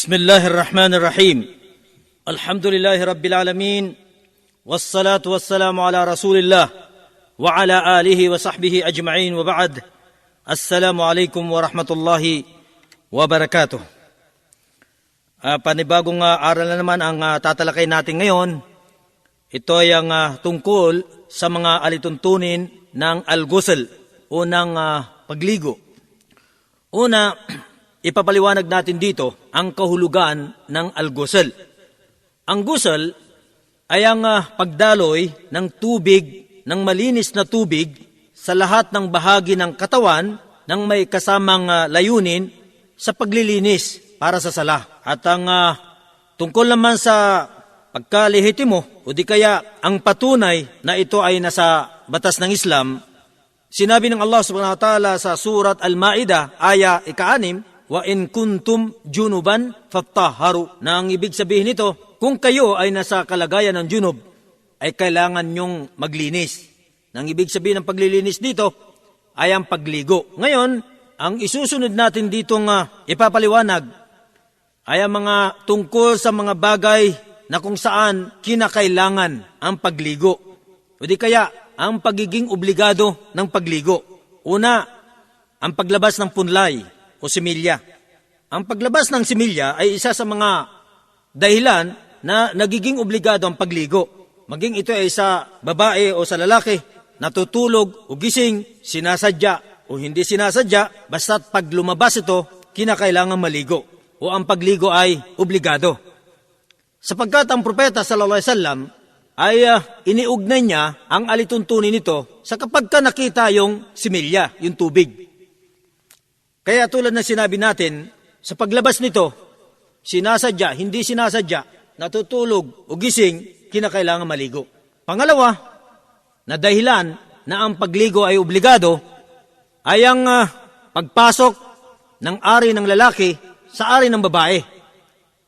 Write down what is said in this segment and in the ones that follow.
بسم الله الرحمن الرحيم الحمد لله رب العالمين والصلاة والسلام على رسول الله وعلى آله وصحبه أجمعين وبعد السلام عليكم ورحمة الله وبركاته Ah, panibagong ah, aral na naman ang ah, tatalakay natin ngayon. Ito ay ang ah, tungkol sa mga alituntunin ng al-ghusl o ng ah, pagligo. Una, ipapaliwanag natin dito ang kahulugan ng al-ghusl. Ang ghusl ay ang ah, pagdaloy ng tubig, ng malinis na tubig sa lahat ng bahagi ng katawan ng may kasamang ah, layunin sa paglilinis para sa sala. At ang ah, tungkol naman sa pagkalehitimo o di kaya ang patunay na ito ay nasa batas ng Islam, sinabi ng Allah subhanahu wa ta'ala sa surat Al-Ma'idah, aya ika-anim, wa in kuntum junuban fattaharu. Na ang ibig sabihin nito, kung kayo ay nasa kalagayan ng junub, ay kailangan nyong maglinis. Nang ibig sabihin ng paglilinis dito ay ang pagligo. Ngayon, ang isusunod natin dito nga ipapaliwanag ay ang mga tungkol sa mga bagay na kung saan kinakailangan ang pagligo. O di kaya, ang pagiging obligado ng pagligo. Una, ang paglabas ng punlay o similya. Ang paglabas ng similya ay isa sa mga dahilan na nagiging obligado ang pagligo. Maging ito ay sa babae o sa lalaki, natutulog o gising, sinasadya o hindi sinasadya, basta't pag lumabas ito, kinakailangan maligo o ang pagligo ay obligado. Sapagkat ang propeta sallallahu alaihi wasallam ay uh, iniugnay niya ang alituntunin nito sa kapag ka nakita yung similya, yung tubig. Kaya tulad ng sinabi natin, sa paglabas nito, sinasadya, hindi sinasadya, natutulog o gising, kinakailangan maligo. Pangalawa, na dahilan na ang pagligo ay obligado, ay ang uh, pagpasok ng ari ng lalaki sa ari ng babae.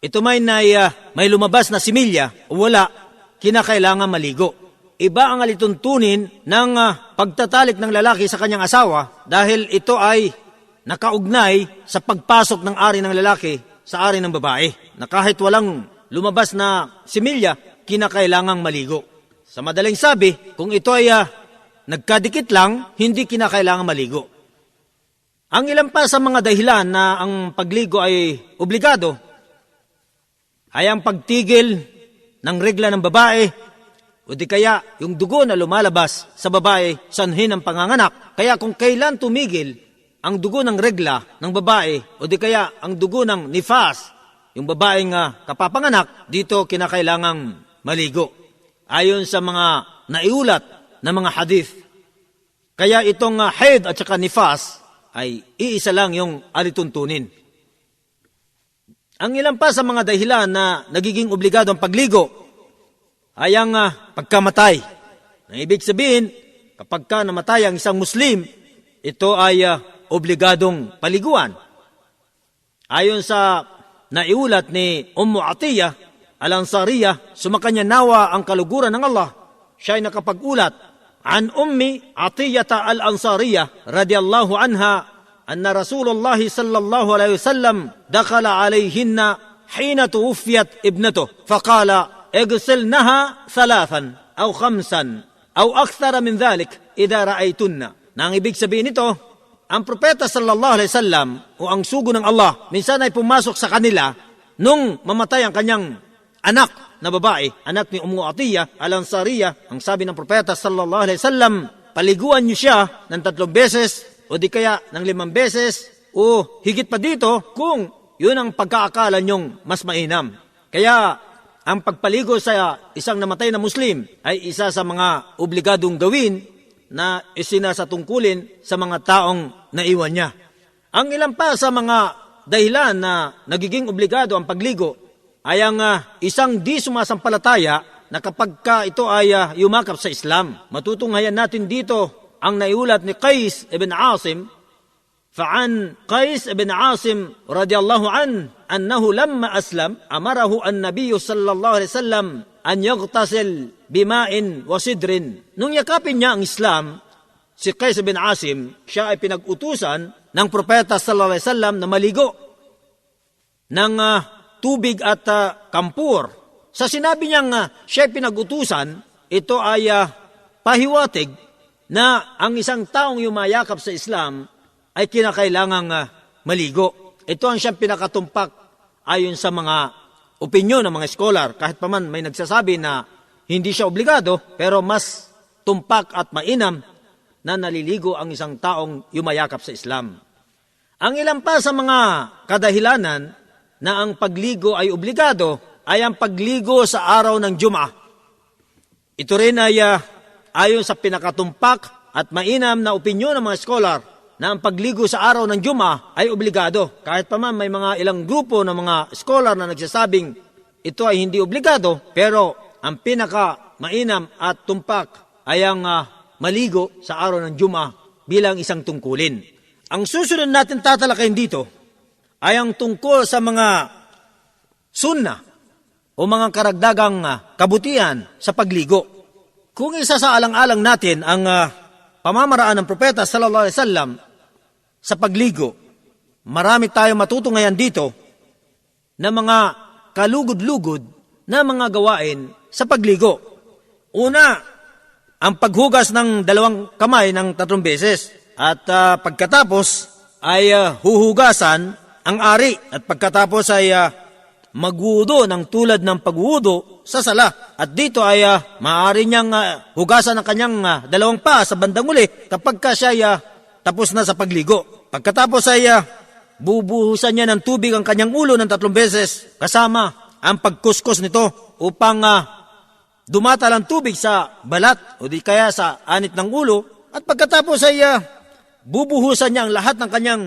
Ito may, na, uh, may lumabas na similya o wala, kinakailangan maligo. Iba ang alituntunin ng uh, pagtatalik ng lalaki sa kanyang asawa dahil ito ay nakaugnay sa pagpasok ng ari ng lalaki sa ari ng babae. Na kahit walang lumabas na similya, kinakailangang maligo. Sa madaling sabi, kung ito ay uh, nagkadikit lang, hindi kinakailangang maligo. Ang ilan pa sa mga dahilan na ang pagligo ay obligado ay ang pagtigil ng regla ng babae o di kaya yung dugo na lumalabas sa babae sanhin ng panganganak. Kaya kung kailan tumigil ang dugo ng regla ng babae o di kaya ang dugo ng nifas, yung babaeng uh, kapapanganak, dito kinakailangang maligo. Ayon sa mga naiulat na mga hadith. Kaya itong uh, haid at saka nifas ay iisa lang yung alituntunin. Ang ilan pa sa mga dahilan na nagiging obligado ang pagligo ay ang uh, pagkamatay. Ang ibig sabihin, kapag ka namatay ang isang Muslim, ito ay uh, obligadong paliguan. Ayon sa naiulat ni Ummu Atiyah al-Ansariya, sumakanya nawa ang kaluguran ng Allah. Siya ay nakapag-ulat عن أم عطية الأنصارية رضي الله عنها أن رسول الله صلى الله عليه وسلم دخل عليهن حين توفيت ابنته فقال اغسلنها ثلاثا أو خمسا أو أكثر من ذلك إذا رأيتن Nang ibig sabihin nito, ang propeta sallallahu alaihi wasallam o ang sugo ng Allah minsan ay pumasok sa kanila nung mamatay ang kanyang anak na babae, anak ni Ummu Atiyah al-Ansariya, ang sabi ng propeta sallallahu alaihi wasallam, paliguan niyo siya ng tatlong beses o di kaya ng limang beses o higit pa dito kung yun ang pagkaakala niyong mas mainam. Kaya ang pagpaligo sa isang namatay na Muslim ay isa sa mga obligadong gawin na isinasatungkulin sa mga taong naiwan niya. Ang ilan pa sa mga dahilan na nagiging obligado ang pagligo ay ang uh, isang di sumasampalataya na kapag ka ito ay uh, yumakap sa Islam. Matutunghayan natin dito ang naiulat ni Qais ibn Asim فعن قيس بن عاصم رضي الله عنه أنه لما أسلم أمره النبي صلى الله عليه وسلم an yagtasil bimain wa sidrin. Nung yakapin niya ang Islam, si Qais bin Asim, siya ay pinag-utusan ng propeta sallallahu alaihi wasallam na maligo ng uh, tubig at uh, kampur. Sa sinabi niyang ah, uh, siya ay pinag-utusan, ito ay uh, pahiwatig na ang isang taong yumayakap sa Islam ay kinakailangang uh, maligo. Ito ang siyang pinakatumpak ayon sa mga opinyon ng mga scholar. Kahit pa man may nagsasabi na hindi siya obligado, pero mas tumpak at mainam na naliligo ang isang taong yumayakap sa Islam. Ang ilan pa sa mga kadahilanan na ang pagligo ay obligado ay ang pagligo sa araw ng Jum'ah. Ito rin ay ah, ayon sa pinakatumpak at mainam na opinyon ng mga scholar na ang pagligo sa araw ng Juma ay obligado. Kahit pa man may mga ilang grupo ng mga scholar na nagsasabing ito ay hindi obligado, pero ang pinaka mainam at tumpak ay ang ah, maligo sa araw ng Juma bilang isang tungkulin. Ang susunod natin tatalakayin dito ay ang tungkol sa mga sunna o mga karagdagang ah, kabutihan sa pagligo. Kung isa sa alang-alang natin ang ah, pamamaraan ng propeta sallallahu alaihi wasallam sa pagligo, marami tayong matutungayan dito na mga kalugod-lugod na mga gawain sa pagligo. Una, ang paghugas ng dalawang kamay ng tatlong beses. At ah, pagkatapos ay ah, huhugasan ang ari. At pagkatapos ay ah, magwudo ng tulad ng pagwudo sa sala. At dito ay ah, maaari niyang ah, hugasan ang kanyang ah, dalawang pa sa bandang uli kapag ka siya ay, ah, tapos na sa pagligo. Pagkatapos ay ah, bubuhusan niya ng tubig ang kanyang ulo ng tatlong beses kasama ang pagkuskus nito upang ah, dumatal ang tubig sa balat o di kaya sa anit ng ulo at pagkatapos ay ah, bubuhusan niya ang lahat ng kanyang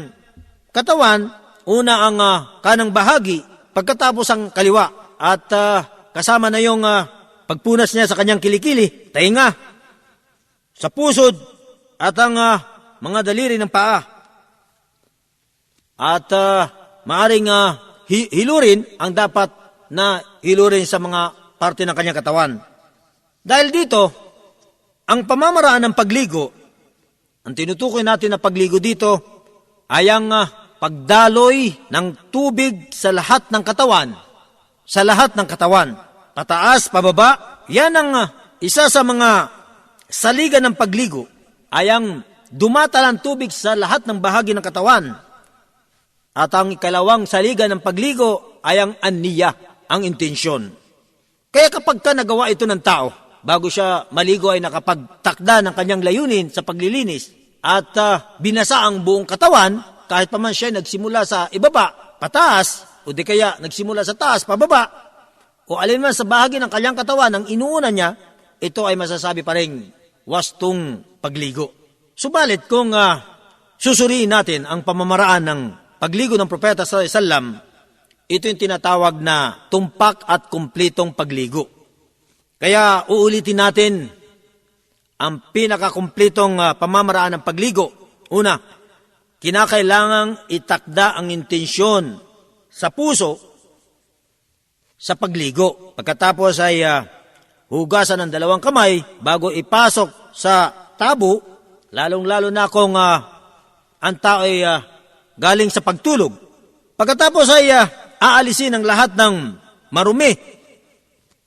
katawan, una ang ah, kanang bahagi, pagkatapos ang kaliwa at ah, kasama na yung ah, pagpunas niya sa kanyang kilikili, tainga, sa pusod at ang ah, mga daliri ng paa. At ah, maaring ah, hi- hilurin ang dapat na hilurin sa mga parte ng kanyang katawan. Dahil dito, ang pamamaraan ng pagligo, ang tinutukoy natin na pagligo dito ay ang ah, pagdaloy ng tubig sa lahat ng katawan. Sa lahat ng katawan. Pataas, pababa. Yan ang ah, isa sa mga saligan ng pagligo ay ang dumatalang tubig sa lahat ng bahagi ng katawan. At ang ikalawang saligan ng pagligo ay ang aniya, ang intensyon. Kaya kapag ka nagawa ito ng tao, bago siya maligo ay nakapagtakda ng kanyang layunin sa paglilinis at ah, binasa ang buong katawan, kahit pa man siya nagsimula sa ibaba, pataas, o di kaya nagsimula sa taas, pababa, o alin man sa bahagi ng kanyang katawan ang inuuna niya, ito ay masasabi pa rin wastong pagligo. Subalit kung ah, susuriin natin ang pamamaraan ng pagligo ng propeta sa Islam, ito yung tinatawag na tumpak at kumplitong pagligo. Kaya uulitin natin ang pinakakumplitong ah, pamamaraan ng pagligo. Una, kinakailangang itakda ang intensyon sa puso sa pagligo. Pagkatapos ay ah, hugasan ng dalawang kamay bago ipasok sa tabo, lalong-lalo na kung ah, ang tao ay ah, galing sa pagtulog. Pagkatapos ay ah, aalisin ang lahat ng marumi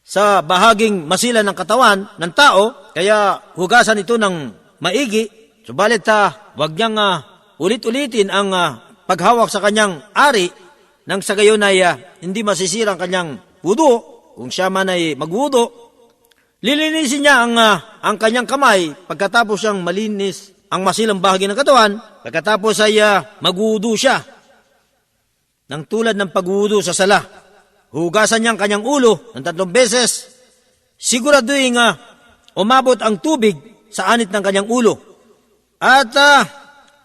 sa bahaging masila ng katawan ng tao, kaya hugasan ito ng maigi, subalit ah, wag niyang ah, ulit-ulitin ang ah, paghawak sa kanyang ari nang sa gayon ay ah, hindi masisira ang kanyang wudo, kung siya man ay magwudo, lilinisin niya ang, ah, ang kanyang kamay pagkatapos siyang malinis ang masilang bahagi ng katawan, pagkatapos ay ah, magwudo siya ng tulad ng pagwudo sa sala. Hugasan niya ang kanyang ulo ng tatlong beses. Siguraduhin nga umabot ang tubig sa anit ng kanyang ulo. At ah,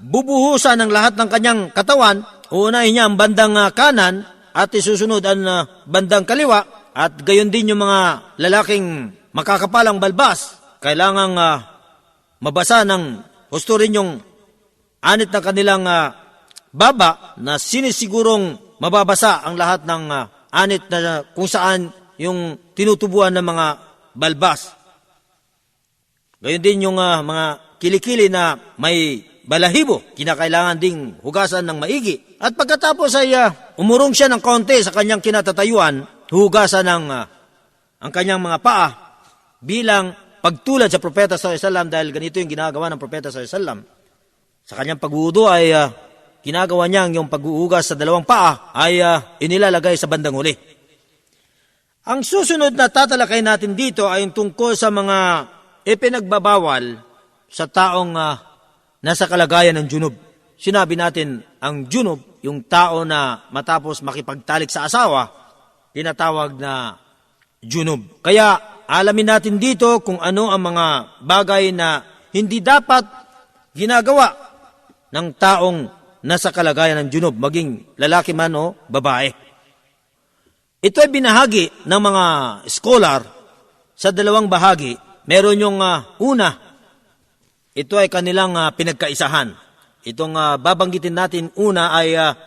bubuhusan ang lahat ng kanyang katawan. Uunahin niya ang bandang ah, kanan at isusunod ang ah, bandang kaliwa. At gayon din yung mga lalaking makakapalang balbas. Kailangang ah, mabasa ng husto rin yung anit ng kanilang ah, baba na sinisigurong mababasa ang lahat ng ah, anit na kung saan yung tinutubuan ng mga balbas. Gayon din yung ah, mga kilikili na may balahibo, kinakailangan ding hugasan ng maigi. At pagkatapos ay ah, umurong siya ng konti sa kanyang kinatatayuan, hugasan ng ah, ang kanyang mga paa bilang pagtulad sa propeta sa Islam dahil ganito yung ginagawa ng propeta sa Islam. Sa kanyang pag-uudo ay ah, ginagawa niya yung pag-uugas sa dalawang paa ay ah, inilalagay sa bandang huli. Ang susunod na tatalakay natin dito ay yung tungkol sa mga ipinagbabawal sa taong ah, nasa kalagayan ng junub. Sinabi natin ang junub, yung tao na matapos makipagtalik sa asawa, tinatawag na junub. Kaya alamin natin dito kung ano ang mga bagay na hindi dapat ginagawa ng taong nasa kalagayan ng junub, maging lalaki man o babae. Ito ay binahagi ng mga scholar sa dalawang bahagi. Meron yung ah, una, ito ay kanilang ah, pinagkaisahan. Itong ah, babanggitin natin una ay ah,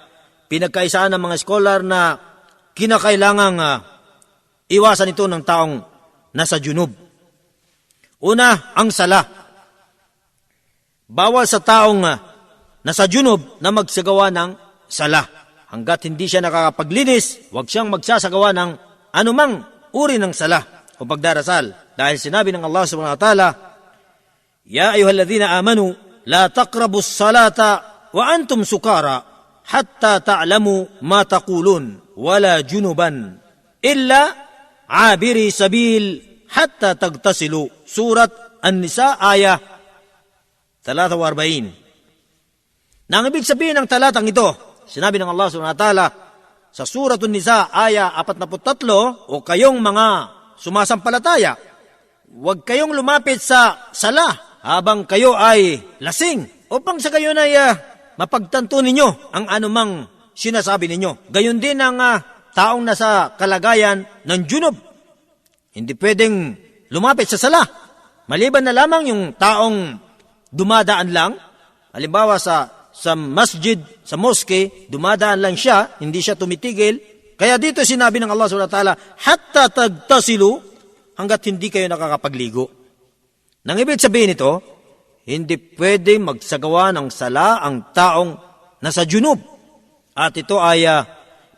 pinagkaisahan ng mga scholar na kinakailangang ah, iwasan ito ng taong nasa junub. Una, ang sala. Bawal sa taong ah, nasa junub na magsagawa ng sala. Hanggat hindi siya nakakapaglinis, huwag siyang magsasagawa ng anumang uri ng sala o pagdarasal. Dahil sinabi ng Allah subhanahu wa ta'ala, Ya ayuhalladhina amanu, la taqrabu salata wa antum sukara hatta ta'lamu ma taqulun wala junuban illa abiri sabil hatta tagtasilu. Surat An-Nisa ayah 43. Nang ibig sabihin ng talatang ito, sinabi ng Allah subhanahu wa ta'ala sa Surat An-Nisa aya 43, o kayong mga sumasampalataya, huwag kayong lumapit sa sala habang kayo ay lasing upang sa gayon ay ah, mapagtanto ninyo ang anumang sinasabi ninyo. Gayon din ang ah, taong nasa kalagayan ng junub. Hindi pwedeng lumapit sa sala. Maliban na lamang yung taong dumadaan lang, halimbawa sa sa masjid, sa mosque, dumadaan lang siya, hindi siya tumitigil. Kaya dito sinabi ng Allah subhanahu wa ta'ala, hatta tagtasilu, hanggat hindi kayo nakakapagligo. Nang ibig sabihin ito, hindi pwede magsagawa ng sala ang taong nasa junub. At ito ay ah,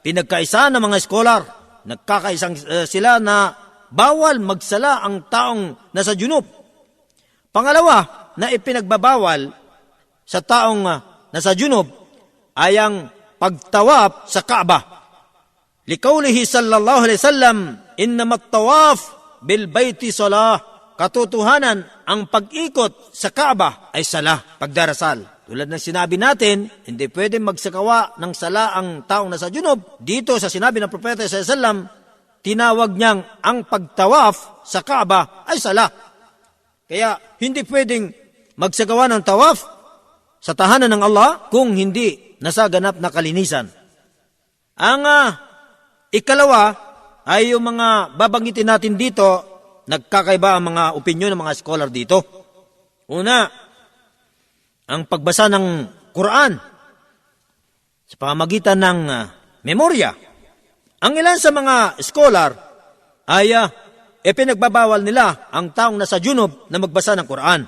pinagkaisa ng mga scholar. Nagkakaisang eh, sila na bawal magsala ang taong nasa junub. Pangalawa, na ipinagbabawal sa taong ah, nasa junub ay ang pagtawap sa Kaaba. Likaulihi sallallahu alaihi wasallam, innamat tawaf bil baiti salah. Katotohanan, ang pag-ikot sa Kaaba ay sala, pagdarasal. Tulad ng sinabi natin, hindi pwede magsakawa ng sala ang taong nasa junub. Dito sa sinabi ng Propeta sa Sallam, tinawag niyang ang pagtawaf sa Kaaba ay sala. Kaya hindi pwedeng magsagawa ng tawaf sa tahanan ng Allah kung hindi nasaganap na kalinisan. Ang ah, ikalawa ay yung mga babanggitin natin dito, nagkakaiba ang mga opinyon ng mga scholar dito. Una, ang pagbasa ng Quran sa pamamagitan ng ah, memorya. Ang ilan sa mga scholar ay uh, ipinagbabawal nila ang taong nasa junub na magbasa ng Quran.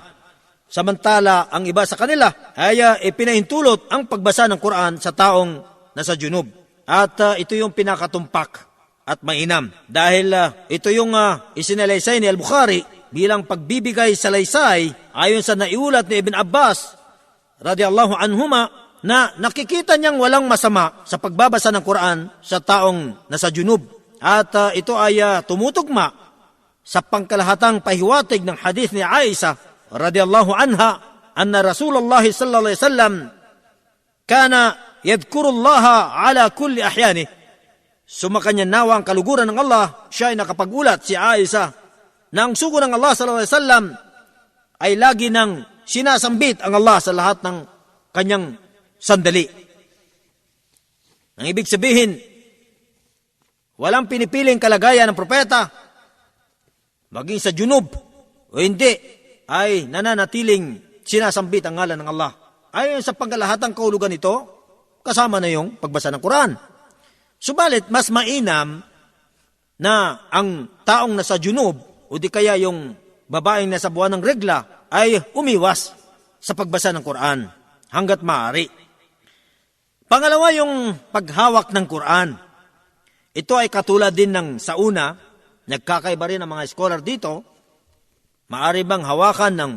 Samantala, ang iba sa kanila ay uh, ipinahintulot ang pagbasa ng Quran sa taong nasa junub. At uh, ito yung pinakatumpak at mainam. Dahil uh, ito yung uh, isinalaysay ni Al-Bukhari bilang pagbibigay sa laysay ayon sa naiulat ni Ibn Abbas radiyallahu anhuma na nakikita niyang walang masama sa pagbabasa ng Quran sa taong nasa junub. At uh, ito ay uh, tumutugma sa pangkalahatang pahiwatig ng hadith ni Aisha radiyallahu anha anna Rasulullah sallallahu alaihi wasallam kana yadhkurullaha ala kulli ahyani. Sumakanya nawa ang kaluguran ng Allah, siya ay nakapagulat si Aisha na ang sugo ng Allah sallallahu alaihi wasallam ay lagi nang sinasambit ang Allah sa lahat ng kanyang sandali. Ang ibig sabihin, walang pinipiling kalagayan ng propeta, maging sa junub o hindi, ay nananatiling sinasambit ang ngalan ng Allah. Ayon sa pangkalahatang kaulugan nito, kasama na yung pagbasa ng Quran. Subalit, mas mainam na ang taong nasa junub o di kaya yung babaeng nasa buwan ng regla ay umiwas sa pagbasa ng Quran hanggat maaari. Pangalawa, yung paghawak ng Quran. Ito ay katulad din ng sa una, nagkakaiba rin ang mga scholar dito. Maari bang hawakan ng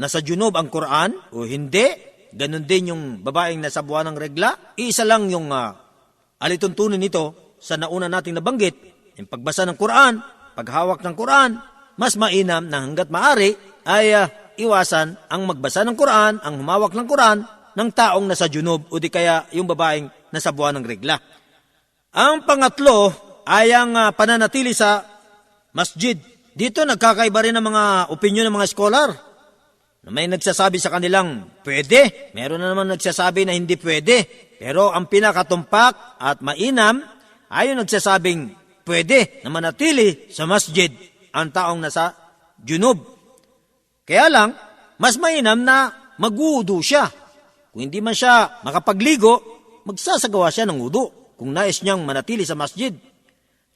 nasa junub ang Quran o hindi? Ganon din yung babaeng nasa buwan ng regla. Isa lang yung uh, alituntunin nito sa nauna nating nabanggit. Yung pagbasa ng Quran, paghawak ng Quran, mas mainam na hanggat maari ay uh, iwasan ang magbasa ng Quran, ang humawak ng Quran ng taong nasa junub o di kaya yung babaeng nasa buwan ng regla. Ang pangatlo ay ang uh, pananatili sa masjid. Dito nagkakaiba rin ang mga opinion ng mga scholar. May nagsasabi sa kanilang pwede, meron na naman nagsasabi na hindi pwede. Pero ang pinakatumpak at mainam ay yung nagsasabing pwede na manatili sa masjid ang taong nasa junub. Kaya lang, mas mainam na magudo siya. Kung hindi man siya makapagligo, magsasagawa siya ng udo kung nais niyang manatili sa masjid.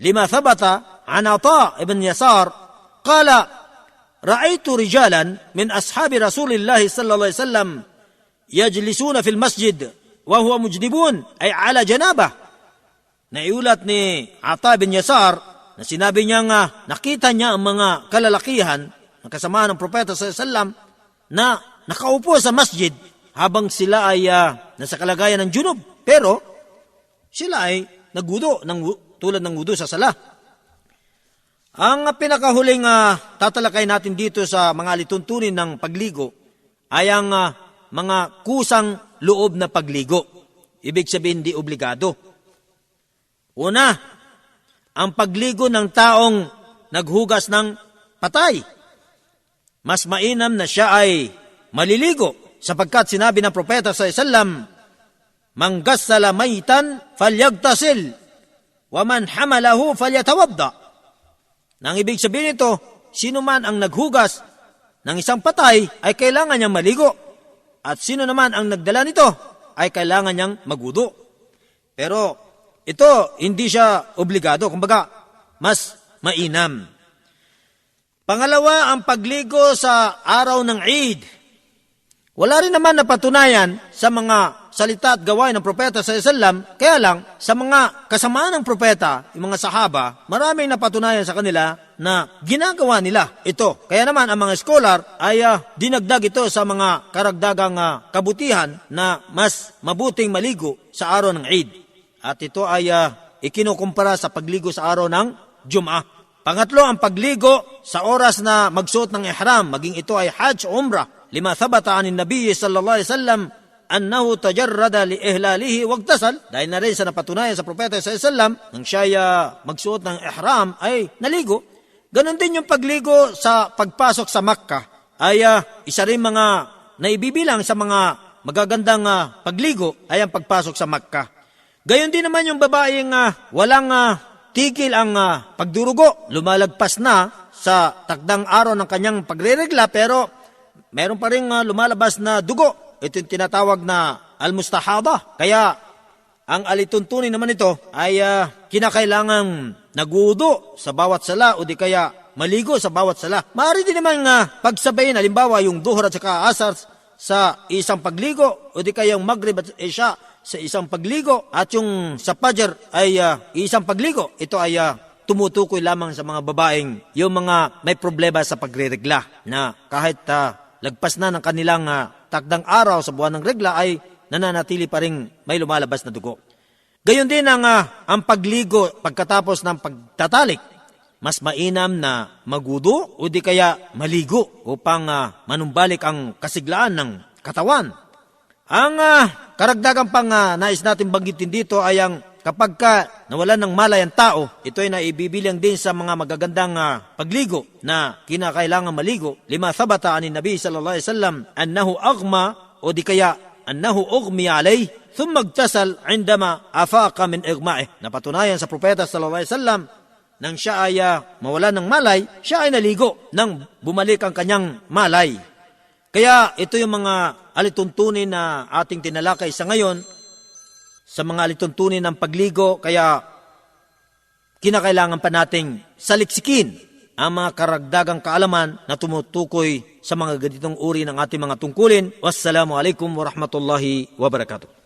Lima thabata an Ata ibn Yasar qala ra'aytu rijalan min ashabi Rasulillah sallallahu alaihi wasallam yajlisuna fil masjid wa huwa mujdibun ay ala janabah. Naiulat ni Ata bin Yasar na sinabi niya nga nakita niya ang mga kalalakihan ng kasama ng propeta alaihi wasallam na nakaupo sa masjid habang sila ay uh, nasa kalagayan ng junub. Pero sila ay nagudo ng, tulad ng wudo sa sala. Ang pinakahuling uh, tatalakay natin dito sa mga lituntunin ng pagligo ay ang uh, mga kusang loob na pagligo. Ibig sabihin, di obligado. Una, ang pagligo ng taong naghugas ng patay. Mas mainam na siya ay maliligo sapagkat sinabi ng propeta sa isallam, Manggassala maytan falyagtasil, waman hamalahu falyatawadda. Nang ibig sabihin ito, sino man ang naghugas ng isang patay ay kailangan niyang maligo. At sino naman ang nagdala nito ay kailangan niyang magudo. Pero ito, hindi siya obligado. Kumbaga, mas mainam. Pangalawa, ang pagligo sa araw ng Eid. Wala rin naman napatunayan sa mga salita at gawain ng propeta sa Islam, kaya lang sa mga kasamaan ng propeta, yung mga sahaba, maraming napatunayan sa kanila na ginagawa nila ito. Kaya naman ang mga scholar ay uh, dinagdag ito sa mga karagdagang uh, kabutihan na mas mabuting maligo sa araw ng Eid. At ito ay uh, ikinukumpara sa pagligo sa araw ng Jum'ah. Pangatlo, ang pagligo sa oras na magsuot ng ihram, maging ito ay Hajj Umrah. Lima thabata anin Nabi sallallahu alaihi wasallam annahu tajarrada li ihlalihi wagtasal dahil na rin sa napatunayan sa propeta alaihi wasallam nang siya magsuot ng ihram ay naligo. Ganon din yung pagligo sa pagpasok sa Makkah. Ay uh, isa rin mga naibibilang sa mga magagandang uh, pagligo ay ang pagpasok sa Makkah. Gayon din naman yung babaeng uh, walang uh, tigil ang uh, pagdurugo. Lumalagpas na sa takdang araw ng kanyang pagreregla pero meron pa rin uh, lumalabas na dugo. Ito yung tinatawag na almustahaba. Kaya ang alituntunin naman ito ay uh, kinakailangang nagudo sa bawat sala o di kaya maligo sa bawat sala. Maaari din naman uh, pagsabayin, halimbawa yung duhur at saka asar sa isang pagligo o di kaya yung maghrib at isya sa isang pagligo at yung sa pajar ay uh, isang pagligo. Ito ay uh, tumutukoy lamang sa mga babaeng yung mga may problema sa pagreregla na kahit uh, lagpas na ng kanilang uh, takdang araw sa buwan ng regla ay nananatili pa rin may lumalabas na dugo. Gayon din ang, uh, ang pagligo pagkatapos ng pagtatalik. Mas mainam na magudo o di kaya maligo upang uh, manumbalik ang kasiglaan ng katawan. Ang uh, karagdagang pang uh, nais natin banggitin dito ay ang Kapag ka nawalan ng malay ang tao, ito ay naibibilang din sa mga magagandang uh, pagligo na kinakailangan maligo. Lima thabata anin Nabi sallallahu alaihi wasallam annahu agma o di kaya annahu ugmi alay thumma magtasal indama afaqa min igma'ih. Napatunayan sa propeta sallallahu alaihi wasallam nang siya ay uh, mawalan ng malay, siya ay naligo nang bumalik ang kanyang malay. Kaya ito yung mga alituntunin na ating tinalakay sa ngayon sa mga alituntunin ng pagligo, kaya kinakailangan pa nating saliksikin ang mga karagdagang kaalaman na tumutukoy sa mga ganitong uri ng ating mga tungkulin. Wassalamualaikum warahmatullahi wabarakatuh.